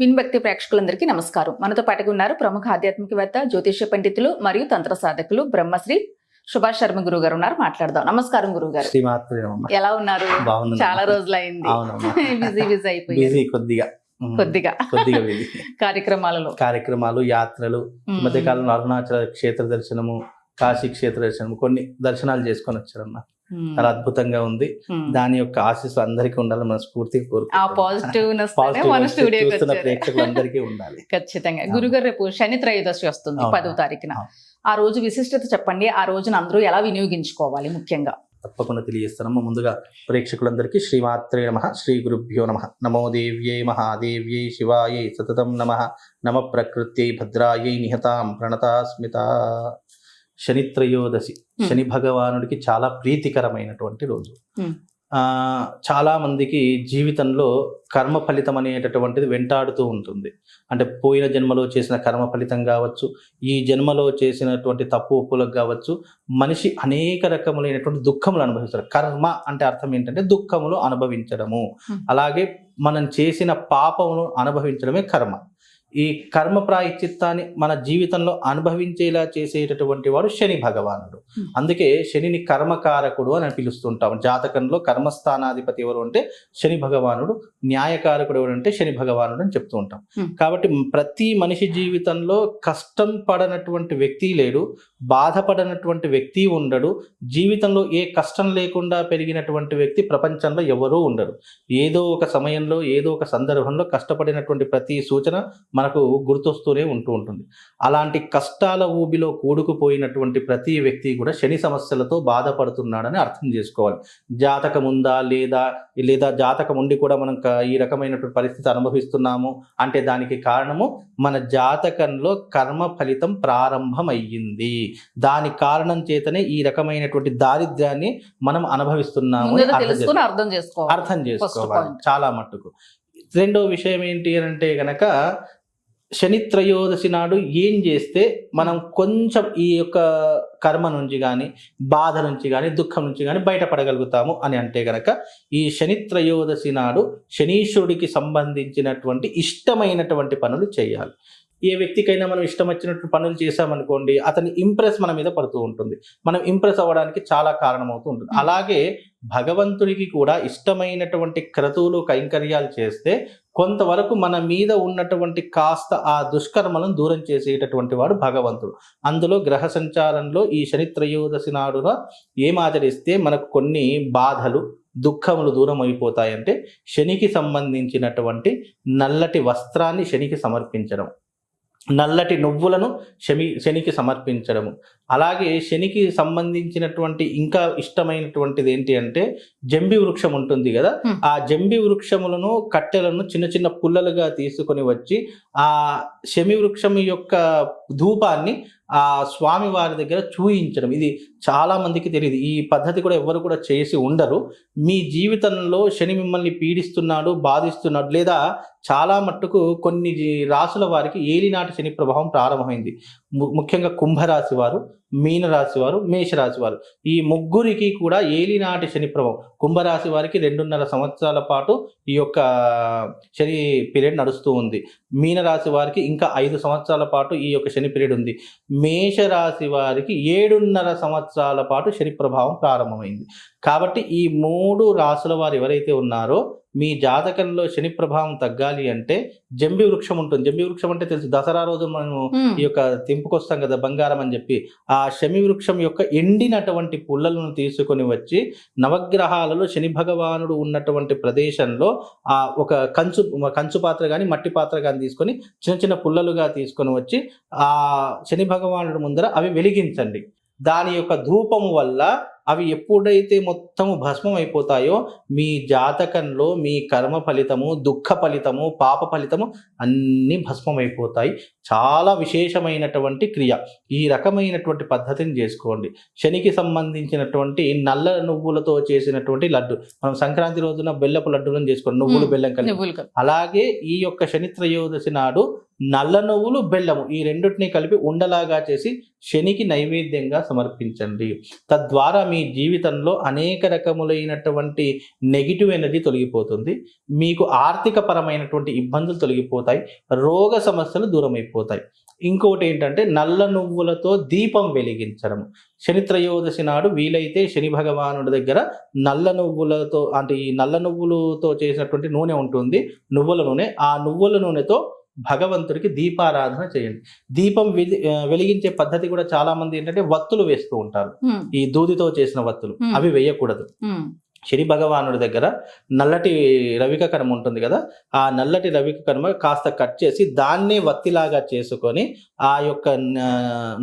విన్భక్తి ప్రేక్షకులందరికీ నమస్కారం. మనతో పాటుగా ఉన్నారు ప్రముఖ ఆధ్యాత్మికవేత్త జ్యోతిష పండితులు మరియు తంత్ర సాధకులు బ్రహ్మశ్రీ సుభాష్ శర్మ గురువు గారు ఉన్నారు. మాట్లాడదాం. నమస్కారం గురువు గారు. ఎలా ఉన్నారు? చాలా రోజులు అయింది బిజీ బిజీ అయిపోయింది కొద్దిగా. కొద్దిగా. కొద్దిగా కార్యక్రమాలలో. కార్యక్రమాలు యాత్రలు ఈ మధ్య కాలంలో అరుణాచల క్షేత్ర దర్శనము కాశీ క్షేత్ర దర్శనము కొన్ని దర్శనాలు చేసుకొని వచ్చారన్న చాలా అద్భుతంగా ఉంది. ఉమ్. దాని యొక్క ఆశీస్సు అందరికీ ఉండాలి మన స్ఫూర్తిగా ఆ కోరుకుంటున్నాం. ప్రేక్షకులందరికీ ఉండాలి. ఖచ్చితంగా. గురుగారు రేపు శని త్రయోదశి వస్తుంది అవును. పదో తారీఖున. ఆ రోజు విశిష్టత చెప్పండి. ఆ రోజున అందరూ ఎలా వినియోగించుకోవాలి ముఖ్యంగా? తప్పకుండా తెలియజేస్తున్నాము ముందుగా ప్రేక్షకులందరికీ శ్రీమాత్రే నమ. శ్రీ గురుభ్యో నమ. నమో దేవ్యై మహాదేవ్యై శివాయై సతతం నమ. నమ ప్రకృత్యై భద్రాయై నిహతాం ప్రణతాస్మిత. శనిత్రయోదశి Hmm. శని భగవానుడికి చాలా ప్రీతికరమైనటువంటి రోజు. ఆ చాలా మందికి జీవితంలో కర్మ ఫలితం అనేటటువంటిది వెంటాడుతూ ఉంటుంది అంటే పోయిన జన్మలో చేసిన కర్మ ఫలితం కావచ్చు ఈ జన్మలో చేసినటువంటి తప్పు ఒప్పులకు కావచ్చు మనిషి అనేక రకములైనటువంటి దుఃఖములు అనుభవిస్తారు కర్మ అంటే అర్థం ఏంటంటే దుఃఖములు అనుభవించడము. అలాగే మనం చేసిన పాపమును అనుభవించడమే కర్మ ఈ కర్మ ప్రాయశ్చిత్తాన్ని మన జీవితంలో అనుభవించేలా చేసేటటువంటి వాడు శని భగవానుడు Hmm. అందుకే శనిని కర్మకారకుడు అని పిలుస్తుంటాం జాతకంలో కర్మస్థానాధిపతి ఎవరు అంటే శని భగవానుడు న్యాయకారకుడు ఎవరు అంటే శని భగవానుడు అని చెప్తూ ఉంటాం Hmm. కాబట్టి ప్రతి మనిషి జీవితంలో కష్టం పడనటువంటి వ్యక్తి లేడు బాధపడినటువంటి వ్యక్తి ఉండడు. జీవితంలో ఏ కష్టం లేకుండా పెరిగినటువంటి వ్యక్తి ప్రపంచంలో ఎవరూ ఉండరు. ఏదో ఒక సమయంలో ఏదో ఒక సందర్భంలో కష్టపడినటువంటి ప్రతి సూచన మనకు గుర్తొస్తూనే ఉంటూ ఉంటుంది. అలాంటి కష్టాల ఊబిలో కూడుకుపోయినటువంటి ప్రతి వ్యక్తి కూడా శని సమస్యలతో బాధపడుతున్నాడని అర్థం చేసుకోవాలి. జాతకం ఉందా లేదా లేదా జాతకం ఉండి కూడా మనం ఈ రకమైనటువంటి పరిస్థితి అనుభవిస్తున్నాము అంటే దానికి కారణము మన జాతకంలో కర్మ ఫలితం ప్రారంభమయ్యింది. దాని కారణం చేతనే ఈ రకమైనటువంటి దారిద్ర్యాన్ని మనం అనుభవిస్తున్నాము అర్థం చేసుకోవాలి. అర్థం చేసుకోవాలి. చాలా మట్టుకు. రెండో విషయం ఏంటి అని అంటే గనక శని త్రయోదశి నాడు ఏం చేస్తే మనం కొంచెం ఈ యొక్క కర్మ నుంచి కానీ బాధ నుంచి కానీ దుఃఖం నుంచి కానీ బయటపడగలుగుతాము అని అంటే గనక ఈ శని త్రయోదశి నాడు శనీశ్వరుడికి సంబంధించినటువంటి ఇష్టమైనటువంటి పనులు చేయాలి. ఏ వ్యక్తికైనా మనం ఇష్టం వచ్చినట్టు పనులు చేసామనుకోండి అతని ఇంప్రెస్ మన మీద పడుతూ ఉంటుంది. మనం ఇంప్రెస్ అవ్వడానికి చాలా కారణమవుతూ ఉంటుంది. అలాగే భగవంతుడికి కూడా ఇష్టమైనటువంటి క్రతువులు కైంకర్యాలు చేస్తే కొంతవరకు మన మీద ఉన్నటువంటి కాస్త ఆ దుష్కర్మలను దూరం చేసేటటువంటి వాడు భగవంతుడు. అందులో గ్రహ సంచారంలో ఈ శని త్రయోదశి నాడున ఏం ఆచరిస్తే మనకు కొన్ని బాధలు దుఃఖములు దూరం అయిపోతాయంటే శనికి సంబంధించినటువంటి నల్లటి వస్త్రాన్ని శనికి సమర్పించడం. నల్లటి నువ్వులను శని శనికి సమర్పించడము. అలాగే శనికి సంబంధించినటువంటి ఇంకా ఇష్టమైనటువంటిది ఏంటి అంటే జంబి వృక్షం ఉంటుంది కదా. ఆ జంబి వృక్షములను కట్టెలను చిన్న చిన్న పుల్లలుగా తీసుకొని వచ్చి ఆ శమి వృక్షం యొక్క ధూపాన్ని ఆ స్వామి వారి దగ్గర చూయించడం. ఇది చాలా మందికి తెలియదు. ఈ పద్ధతి కూడా ఎవరు కూడా చేసి ఉండరు. మీ జీవితంలో శని మిమ్మల్ని పీడిస్తున్నాడు బాధిస్తున్నాడు లేదా చాలా మట్టుకు కొన్ని రాసుల వారికి ఏలినాటి శని ప్రభావం ప్రారంభమైంది. ముఖ్యంగా కుంభరాశి వారు మీనరాశి వారు మేషరాశి వారు. ఈ ముగ్గురికి కూడా ఏలినాటి శని ప్రభావం. కుంభరాశి వారికి రెండున్నర సంవత్సరాల పాటు ఈ యొక్క శని పీరియడ్ నడుస్తూ ఉంది. మీనరాశి వారికి ఇంకా ఐదు సంవత్సరాల పాటు ఈ యొక్క శని పీరియడ్ ఉంది. మేషరాశి వారికి ఏడున్నర సంవత్సరాల పాటు శని ప్రభావం ప్రారంభమైంది. కాబట్టి ఈ మూడు రాశుల వారు ఎవరైతే ఉన్నారో మీ జాతకంలో శని ప్రభావం తగ్గాలి అంటే జంబి వృక్షం ఉంటుంది. జంబి వృక్షం అంటే తెలుసు. దసరా రోజు మనము ఈ యొక్క తెంపుకొస్తాం కదా బంగారం అని చెప్పి. ఆ శమి వృక్షం యొక్క ఎండినటువంటి పుల్లలను తీసుకొని వచ్చి నవగ్రహాలలో శని భగవానుడు ఉన్నటువంటి ప్రదేశంలో ఆ ఒక కంచు కంచు పాత్ర కానీ మట్టి పాత్ర కానీ తీసుకొని చిన్న చిన్న పుల్లలుగా తీసుకొని వచ్చి ఆ శని భగవానుడు ముందర అవి వెలిగించండి. దాని యొక్క ధూపము వల్ల అవి ఎప్పుడైతే మొత్తము భస్మం అయిపోతాయో మీ జాతకంలో మీ కర్మ ఫలితము దుఃఖ ఫలితము పాప ఫలితము అన్నీ భస్మం అయిపోతాయి. చాలా విశేషమైనటువంటి క్రియ. ఈ రకమైనటువంటి పద్ధతిని చేసుకోండి. శనికి సంబంధించినటువంటి నల్ల నువ్వులతో చేసినటువంటి లడ్డు. మనం సంక్రాంతి రోజున బెల్లపు లడ్డులను చేసుకోండి నువ్వులు. బెల్లం కలుపు. అలాగే ఈ యొక్క శని త్రయోదశి నాడు నల్ల నువ్వులు బెల్లము ఈ రెండింటిని కలిపి ఉండలాగా చేసి శనికి నైవేద్యంగా సమర్పించండి. తద్వారా మీ జీవితంలో అనేక రకములైనటువంటి నెగిటివ్ ఎనర్జీ తొలగిపోతుంది. మీకు ఆర్థిక పరమైనటువంటి ఇబ్బందులు తొలగిపోతాయి. రోగ సమస్యలు దూరం అయిపోతాయి ఇంకొకటి ఏంటంటే నల్ల నువ్వులతో దీపం వెలిగించడం. శని త్రయోదశి నాడు వీలైతే శని భగవానుడి దగ్గర నల్ల నువ్వులతో అంటే ఈ నల్ల నువ్వులతో చేసినటువంటి నూనె ఉంటుంది. నువ్వుల నూనె. ఆ నువ్వుల నూనెతో భగవంతుడికి దీపారాధన చేయండి. దీపం వెలిగించే పద్ధతి కూడా చాలా మంది ఏంటంటే వత్తులు వేస్తూ ఉంటారు. ఈ దూదితో చేసిన వత్తులు. అవి వేయకూడదు. శని భగవానుడి దగ్గర నల్లటి రవిక కర్మ ఉంటుంది కదా ఆ నల్లటి రవిక కర్మ కాస్త కట్ చేసి దాన్నే వత్తిలాగా చేసుకొని ఆ యొక్క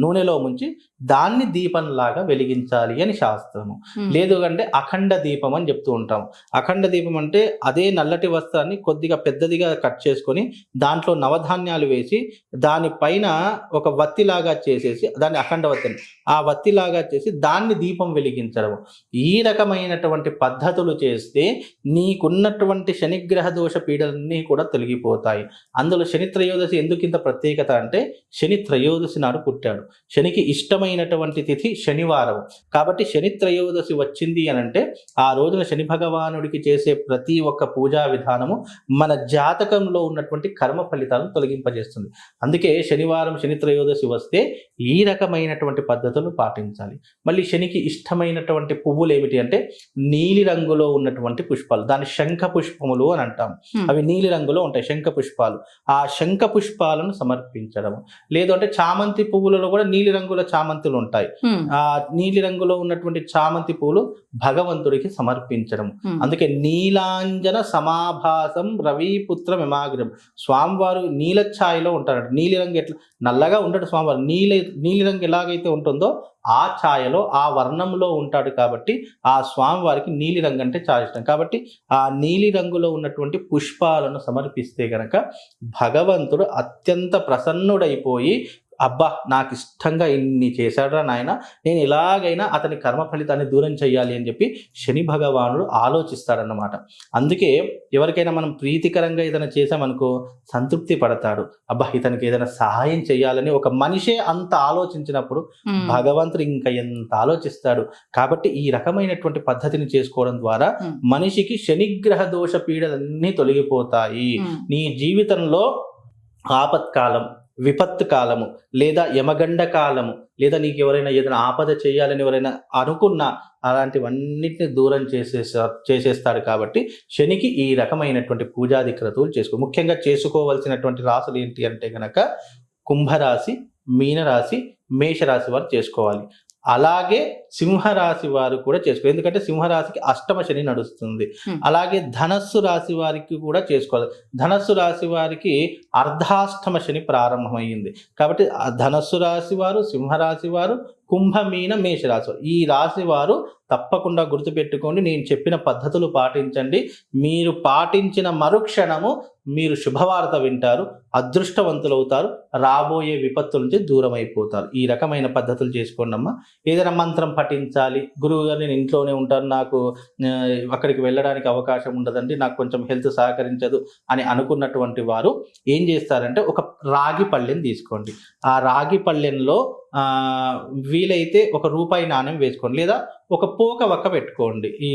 నూనెలో ముంచి దాన్ని దీపంలాగా వెలిగించాలి అని శాస్త్రము. లేదు అంటే అఖండ దీపం అని చెప్తూ ఉంటాం. అఖండ దీపం అంటే అదే నల్లటి వస్త్రాన్ని కొద్దిగా పెద్దదిగా కట్ చేసుకొని దాంట్లో నవధాన్యాలు వేసి దానిపైన ఒక వత్తిలాగా చేసేసి దాన్ని అఖండ వత్తి అని. ఆ వత్తిలాగా చేసి దాన్ని దీపం వెలిగించడం ఈ రకమైనటువంటి పద్ధతులు చేస్తే నీకున్నటువంటి శనిగ్రహ దోష పీడలన్నీ కూడా తొలగిపోతాయి. అందులో శని త్రయోదశి ఎందుకు ఇంత ప్రత్యేకత అంటే శని త్రయోదశి నాడు పుట్టాడు. శనికి ఇష్టమైనటువంటి తిథి శనివారం. కాబట్టి శని త్రయోదశి వచ్చింది అని అంటే ఆ రోజున శని భగవానుడికి చేసే ప్రతి ఒక్క పూజా విధానము మన జాతకంలో ఉన్నటువంటి కర్మ ఫలితాలను తొలగింపజేస్తుంది. అందుకే శనివారం శని త్రయోదశి వస్తే ఈ రకమైనటువంటి పద్ధతులు పాటించాలి. మళ్ళీ శనికి ఇష్టమైనటువంటి పువ్వులు ఏమిటి అంటే నీలి రంగులో ఉన్నటువంటి పుష్పాలు. దాని శంఖ పుష్పములు అని అంటాం. అవి నీలి రంగులో ఉంటాయి శంఖ పుష్పాలు. ఆ శంఖ పుష్పాలను సమర్పించడం లేదు అంటే చామంతి పువ్వులలో కూడా నీలి రంగుల చామంతులు ఉంటాయి ఆ నీలి రంగులో ఉన్నటువంటి చామంతి పూలు భగవంతుడికి సమర్పించడం. అందుకే నీలాంజన సమాభాసం రవిపుత్ర మిమాగ్రం. స్వామివారు నీల ఛాయలో ఉంటారంట. నీలి రంగు ఎట్లా? నల్లగా ఉంటాడు స్వామివారు. నీలి నీలి రంగు ఎలాగైతే ఉంటుందో ఆ ఛాయలో ఆ వర్ణంలో ఉంటాడు కాబట్టి ఆ స్వామివారికి నీలి రంగు అంటే చాలా ఇష్టం. కాబట్టి ఆ నీలి రంగులో ఉన్నటువంటి పుష్పాలను సమర్పిస్తే గనక భగవంతుడు అత్యంత ప్రసన్నుడైపోయి అబ్బా నాకు ఇష్టంగా ఇన్ని చేశాడురా నాయన నేను ఎలాగైనా అతని కర్మ ఫలితాన్ని దూరం చేయాలి అని చెప్పి శని భగవానుడు ఆలోచిస్తాడన్నమాట. అందుకే ఎవరికైనా మనం ప్రీతికరంగా ఏదైనా చేసామనుకో సంతృప్తి పడతాడు. అబ్బా ఇతనికి ఏదైనా సహాయం చేయాలని ఒక మనిషే అంత ఆలోచించినప్పుడు భగవంతుడు ఇంకా ఎంత ఆలోచిస్తాడు? కాబట్టి ఈ రకమైనటువంటి పద్ధతిని చేసుకోవడం ద్వారా. మనిషికి శనిగ్రహ దోష పీడలన్నీ తొలగిపోతాయి. నీ జీవితంలో ఆపత్కాలం విపత్తు కాలము లేదా యమగండ కాలము లేదా నీకు ఎవరైనా ఏదైనా ఆపద చేయాలని ఎవరైనా అనుకున్నా అలాంటివన్నిటిని దూరం చేసేసా చేసేస్తాడు కాబట్టి శనికి ఈ రకమైనటువంటి పూజాది క్రతువులు చేసుకో ముఖ్యంగా చేసుకోవలసినటువంటి రాసులు ఏంటి అంటే కనుక కుంభరాశి మీనరాశి మేషరాశి వారు చేసుకోవాలి. అలాగే సింహరాశి వారు కూడా చేసుకోవాలి. ఎందుకంటే సింహరాశికి అష్టమ శని నడుస్తుంది. అలాగే ధనస్సు రాశి వారికి కూడా చేసుకోవాలి. ధనస్సు రాశి వారికి అర్ధాష్టమ శని ప్రారంభమైంది. కాబట్టి ఆ ధనస్సు రాశి వారు సింహరాశి వారు కుంభమీన మేషరాశి ఈ రాశి వారు తప్పకుండా గుర్తుపెట్టుకోండి నేను చెప్పిన పద్ధతులు పాటించండి. మీరు పాటించిన మరుక్షణము మీరు శుభవార్త వింటారు అదృష్టవంతులవుతారు రాబోయే విపత్తుల నుంచి దూరం అయిపోతారు ఈ రకమైన పద్ధతులు చేసుకోండి అమ్మా. ఏదైనా మంత్రం పఠించాలి గురువు గారు నేను ఇంట్లోనే ఉంటాను నాకు అక్కడికి వెళ్ళడానికి అవకాశం ఉండదండి నాకు కొంచెం హెల్త్ సహకరించదు అని అనుకున్నటువంటి వారు ఏం చేస్తారంటే ఒక రాగి పళ్ళెని తీసుకోండి. ఆ రాగి పళ్ళెంలో వీలైతే ఒక రూపాయి నాణ్యం వేసుకోండి. లేదా ఒక పోక వక్క పెట్టుకోండి. ఈ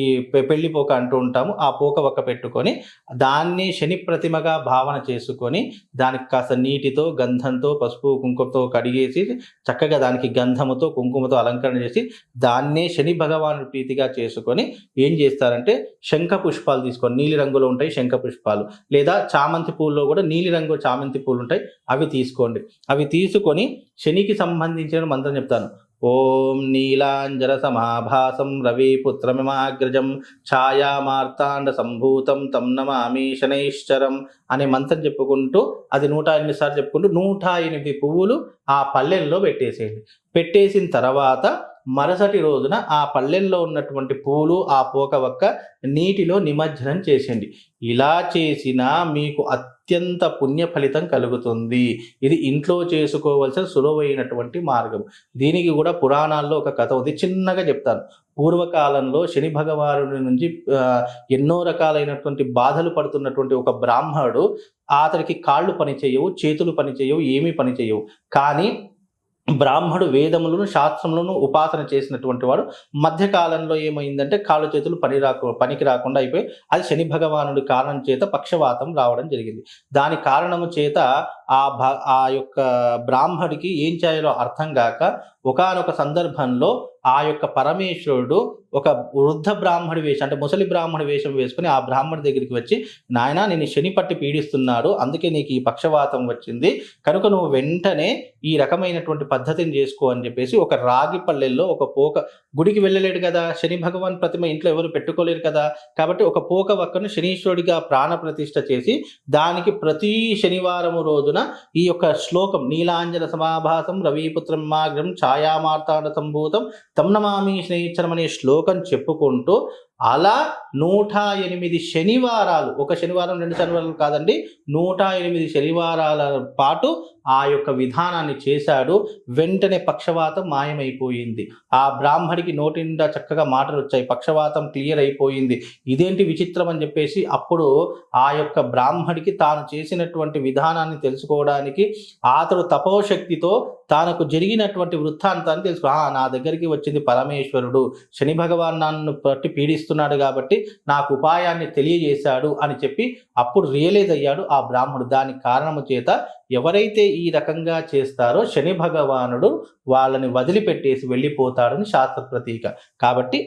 పెళ్ళి పోక అంటూ ఉంటాము. ఆ పోక వక్క పెట్టుకొని దాన్ని శని ప్రతిమగా భావన చేసుకొని దానికి కాస్త నీటితో గంధంతో పసుపు కుంకుమతో కడిగేసి చక్కగా దానికి గంధముతో కుంకుమతో అలంకరణ చేసి దాన్నే శని భగవాను ప్రీతిగా చేసుకొని ఏం చేస్తారంటే శంఖ పుష్పాలు తీసుకొని నీలి రంగులో ఉంటాయి శంఖ పుష్పాలు. లేదా చామంతి పూల్లో కూడా నీలి రంగు చామంతి పూలు ఉంటాయి. అవి తీసుకోండి. అవి తీసుకొని శనికి సంబంధించిన మంత్రం చెప్తాను. ఓం నీలాంజన సమాభాసం రవిపుత్రమిమాగ్రజం ఛాయామార్తాండ సంభూతం తం నమామి శనైశ్చరం అనే మంత్రం చెప్పుకుంటూ అది నూట ఎనిమిది సార్లు చెప్పుకుంటూ నూట ఎనిమిది పువ్వులు ఆ పల్లెల్లో పెట్టేసేయండి. పెట్టేసిన తర్వాత మరుసటి రోజున ఆ పల్లెల్లో ఉన్నటువంటి పూలు ఆ పోక ఒక్క నీటిలో నిమజ్జనం చేసేయండి. ఇలా చేసినా మీకు అత్యంత పుణ్య ఫలితం కలుగుతుంది. ఇది ఇంట్లో చేసుకోవాల్సిన సులువైనటువంటి మార్గం. దీనికి కూడా పురాణాల్లో ఒక కథ ఉంది. చిన్నగా చెప్తాను. పూర్వకాలంలో శని భగవానుడి నుంచి ఎన్నో రకాలైనటువంటి బాధలు పడుతున్నటువంటి ఒక బ్రాహ్మణుడు అతడికి కాళ్ళు పని చేయవు చేతులు పని చేయవు ఏమీ పని చేయవు కానీ బ్రాహ్మడు వేదములను శాస్త్రములను ఉపాసన చేసినటువంటి వాడు. మధ్యకాలంలో ఏమైందంటే కాళ్ళు చేతులు పని రాకు పనికి రాకుండా అయిపోయి అది శని భగవానుడి కారణం చేత పక్షవాతం రావడం జరిగింది. దాని కారణము చేత ఆ భ ఆ యొక్క బ్రాహ్మడికి ఏం చేయాలో అర్థం కాక ఒకనొక సందర్భంలో ఆ యొక్క పరమేశ్వరుడు ఒక వృద్ధ బ్రాహ్మడి వేషం అంటే ముసలి బ్రాహ్మడి వేషం వేసుకుని ఆ బ్రాహ్మడి దగ్గరికి వచ్చి నాయన నేను శని పట్టి పీడిస్తున్నాడు అందుకే నీకు ఈ పక్షవాతం వచ్చింది. కనుక నువ్వు వెంటనే ఈ రకమైనటువంటి పద్ధతిని చేసుకో అని చెప్పేసి ఒక రాగి పల్లెల్లో ఒక పోక గుడికి వెళ్ళలేడు కదా శని భగవాన్ ప్రతిమ ఇంట్లో ఎవరు పెట్టుకోలేరు కదా కాబట్టి ఒక పోక వక్కను శనీశ్వరుడిగా ప్రాణ ప్రతిష్ఠ చేసి దానికి ప్రతి శనివారం రోజున ఈ యొక్క శ్లోకం నీలాంజన సమాభాసం రవిపుత్రం మాగ్రం ఛాయామార్తాండ సంభూతం తమ్నమామి నమామి అనే శ్లోకం చెప్పుకుంటూ అలా నూట ఎనిమిది శనివారాలు ఒక శనివారం రెండు శనివారాలు కాదండి నూట ఎనిమిది శనివారాల పాటు ఆ యొక్క విధానాన్ని చేశాడు. వెంటనే పక్షవాతం మాయమైపోయింది. ఆ బ్రాహ్మడికి నోటి నిండా చక్కగా మాటలు వచ్చాయి. పక్షవాతం క్లియర్ అయిపోయింది. ఇదేంటి విచిత్రం అని చెప్పేసి అప్పుడు ఆ యొక్క బ్రాహ్మడికి తాను చేసినటువంటి విధానాన్ని తెలుసుకోవడానికి అతడు తపోశక్తితో తనకు జరిగినటువంటి వృత్తాంతాన్ని తెలుసుకో నా దగ్గరికి వచ్చింది పరమేశ్వరుడు. శని భగవాన్ నన్ను పట్టి ఇస్తున్నాడు కాబట్టి నాకు ఉపాయాన్ని తెలియజేశాడు అని చెప్పి అప్పుడు రియలైజ్ అయ్యాడు ఆ బ్రాహ్మడు. దాని కారణము చేత ఎవరైతే ఈ రకంగా చేస్తారో శని భగవానుడు వాళ్ళని వదిలిపెట్టేసి వెళ్ళిపోతాడని శాస్త్ర ప్రతీక కాబట్టి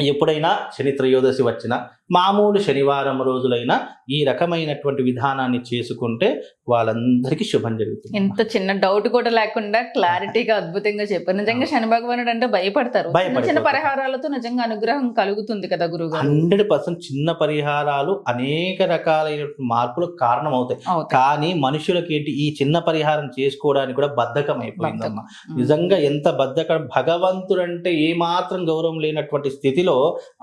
ఎప్పుడైనా శని త్రయోదశి వచ్చినా మామూలు శనివారం రోజులైనా ఈ రకమైనటువంటి విధానాన్ని చేసుకుంటే వాళ్ళందరికీ శుభం జరుగుతుంది. ఇంత చిన్న డౌట్ కూడా లేకుండా క్లారిటీగా అద్భుతంగా చెప్పారు. నిజంగా శని భగవానుడు అంటే భయపడతారు. చిన్న. పరిహారాలతో నిజంగా అనుగ్రహం కలుగుతుంది కదా గురువు గారు హండ్రెడ్ పర్సెంట్ చిన్న పరిహారాలు అనేక రకాలైనటువంటి మార్పులకు కారణమవుతాయి. అవుతాయి. కానీ మనుషులకి ఏంటి? ఈ చిన్న పరిహారం చేసుకోవడానికి కూడా బద్ధకం అయిపోయిందమ్మా. నిజంగా ఎంత బద్ధకం భగవంతుడు అంటే ఏ మాత్రం గౌరవం లేనటువంటి స్థితిలో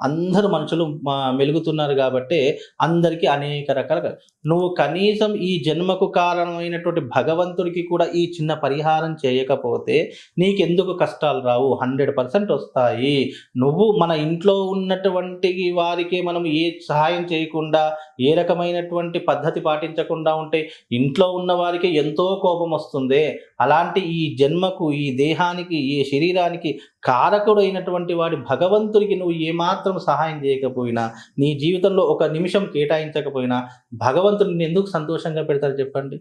అందరూ మనుషులు మెలుగుతున్నారు కాబట్టి అందరికీ అనేక రకాల నువ్వు కనీసం ఈ జన్మకు కారణమైనటువంటి భగవంతుడికి కూడా ఈ చిన్న పరిహారం చేయకపోతే నీకెందుకు కష్టాలు రావు? హండ్రెడ్ పర్సెంట్ వస్తాయి. నువ్వు మన ఇంట్లో ఉన్నటువంటి వారికి మనం ఏ సహాయం చేయకుండా ఏ రకమైనటువంటి పద్ధతి పాటించకుండా ఉంటే ఇంట్లో ఉన్న వారికి ఎంతో కోపం వస్తుంది. అలాంటి ఈ జన్మకు ఈ దేహానికి ఈ శరీరానికి కారకుడైనటువంటి వాడి భగవంతుడికి నువ్వు ఏమాత్రం సహాయం చేయకపోయినా నీ జీవితంలో ఒక నిమిషం కేటాయించకపోయినా భగవంతుడు నిన్ను ఎందుకు సంతోషంగా పెడతారు చెప్పండి.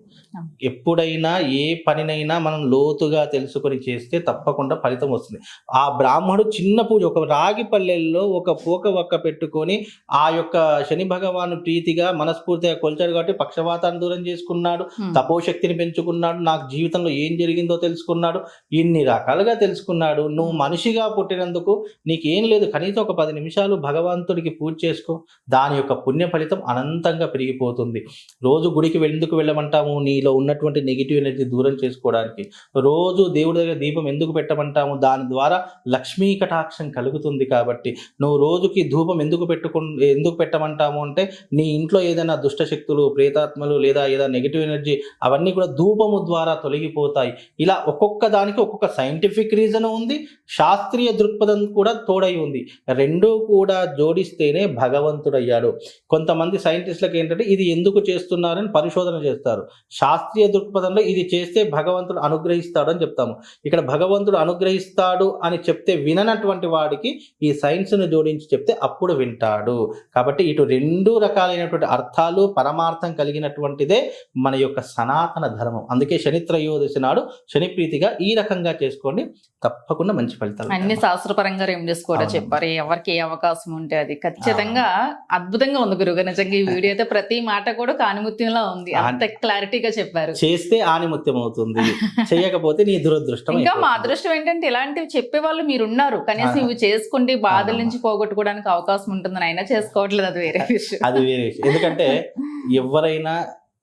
ఎప్పుడైనా ఏ పనినైనా మనం లోతుగా తెలుసుకొని చేస్తే తప్పకుండా ఫలితం వస్తుంది ఆ బ్రాహ్మడు చిన్న పూజ ఒక రాగి పల్లెల్లో ఒక పోక ఒక్క పెట్టుకొని ఆ యొక్క శని భగవాను ప్రీతిగా మనస్ఫూర్తిగా కొలిచాడు కాబట్టి పక్షవాతాన్ని దూరం చేసుకున్నాడు. తపోశక్తిని పెంచుకున్నాడు నాకు జీవితంలో ఏం జరిగిందో తెలుసుకున్నాడు ఇన్ని రకాలుగా తెలుసుకున్నాడు నువ్వు మనిషిగా పుట్టినందుకు నీకేం లేదు. కనీసం ఒక పది నిమిషాలు భగవంతుడికి పూజ చేసుకో. దాని యొక్క పుణ్య ఫలితం అనంతంగా పెరిగిపోతుంది. రోజు గుడికి ఎందుకు వెళ్ళమంటాము? నీలో ఉన్నటువంటి నెగిటివ్ ఎనర్జీ దూరం చేసుకోవడానికి. రోజు దేవుడి దగ్గర దీపం ఎందుకు పెట్టమంటాము? దాని ద్వారా లక్ష్మీ కటాక్షం కలుగుతుంది కాబట్టి. నువ్వు రోజుకి ధూపం ఎందుకు పెట్టుకు ఎందుకు పెట్టమంటాము అంటే నీ ఇంట్లో ఏదైనా దుష్ట శక్తులు ప్రేతాత్మలు లేదా ఏదైనా నెగిటివ్ ఎనర్జీ అవన్నీ కూడా ధూపము ద్వారా తొలగిపోతాయి. ఇలా ఒక్కొక్క దానికి ఒక్కొక్క సైంటిఫిక్ రీజన్ ఉంది. శాస్త్రీయ దృక్పథం కూడా తోడై ఉంది. రెండూ కూడా జోడిస్తేనే భగవంతుడయ్యాడు. కొంతమంది సైంటిస్టులకు ఏంటంటే ఇది ఎందుకు చేస్తున్నారని పరిశోధన చేస్తారు. శాస్త్రీయ దృక్పథంలో ఇది చేస్తే భగవంతుడు అనుగ్రహిస్తాడు అని చెప్తాము. ఇక్కడ భగవంతుడు అనుగ్రహిస్తాడు అని చెప్తే విననటువంటి వాడికి ఈ సైన్స్ను జోడించి చెప్తే అప్పుడు వింటాడు. కాబట్టి ఇటు రెండు రకాలైనటువంటి అర్థాలు పరమార్థం కలిగినటువంటిదే మన యొక్క సనాతన ధర్మం. అందుకే శని త్రయోదశి నాడు శని ప్రీతిగా ఈ రకంగా చేసుకోండి. తప్పకుండా మంచి ఫలితాలు అన్ని శాస్త్రపరంగా రెమెడీస్ కూడా. చెప్పారు. ఎవరికి ఏ అవకాశం ఉంటే అది. ఖచ్చితంగా అద్భుతంగా ఉంది గురుగారు నిజంగా ఈ వీడియో అయితే ప్రతి మాట కూడా కానిముత్యంలా ఉంది. అంత క్లారిటీగా చెప్పారు. చేస్తే ఆనిముత్యం అవుతుంది. చేయకపోతే నీ దురదృష్టం ఇంకా మా. అదృష్టం ఏంటంటే ఇలాంటివి చెప్పే వాళ్ళు మీరు ఉన్నారు కనీసం. ఇవి చేసుకుంటే బాధల. నుంచి పోగొట్టుకోవడానికి అవకాశం ఉంటుందని అయినా చేసుకోవట్లేదు. అది వేరే విషయం. అది వేరే విషయం. ఎందుకంటే ఎవరైనా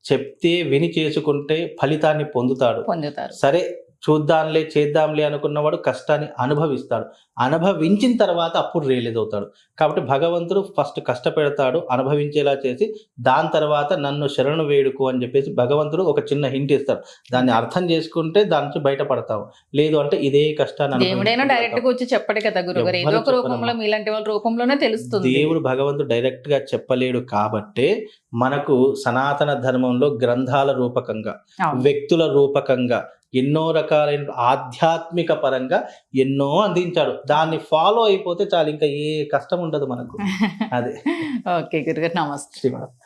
చెప్తే విని చేసుకుంటే ఫలితాన్ని పొందుతాడు. పొందుతారు. సరే చూద్దాంలే చేద్దాంలే అనుకున్నవాడు కష్టాన్ని అనుభవిస్తాడు. అనుభవించిన తర్వాత అప్పుడు రియలైజ్ అవుతాడు. కాబట్టి భగవంతుడు ఫస్ట్ కష్టపెడతాడు అనుభవించేలా చేసి దాని తర్వాత నన్ను శరణు వేడుకో అని చెప్పేసి భగవంతుడు ఒక చిన్న హింట్ ఇస్తాడు. దాన్ని అర్థం చేసుకుంటే దాని నుంచి బయటపడతావు. లేదు అంటే ఇదే కష్టాన్ని దేవుడైనా డైరెక్ట్గా వచ్చి చెప్పడు కదా గురుగారు ఏదో ఎవ్వరు ఒక రూపంలో చెప్పరమ్మా. మీలాంటి వాళ్ళ రూపంలోనే తెలుస్తుంది. దేవుడు భగవంతుడు డైరెక్ట్గా చెప్పలేడు కాబట్టే మనకు సనాతన ధర్మంలో గ్రంథాల రూపకంగా. వ్యక్తుల రూపకంగా ఎన్నో రకాలైన ఆధ్యాత్మిక పరంగా ఎన్నో అందించాడు. దాన్ని ఫాలో అయిపోతే చాలు ఇంకా ఏ కష్టం ఉండదు మనకు. అదే. ఓకే గురుగారు నమస్తే.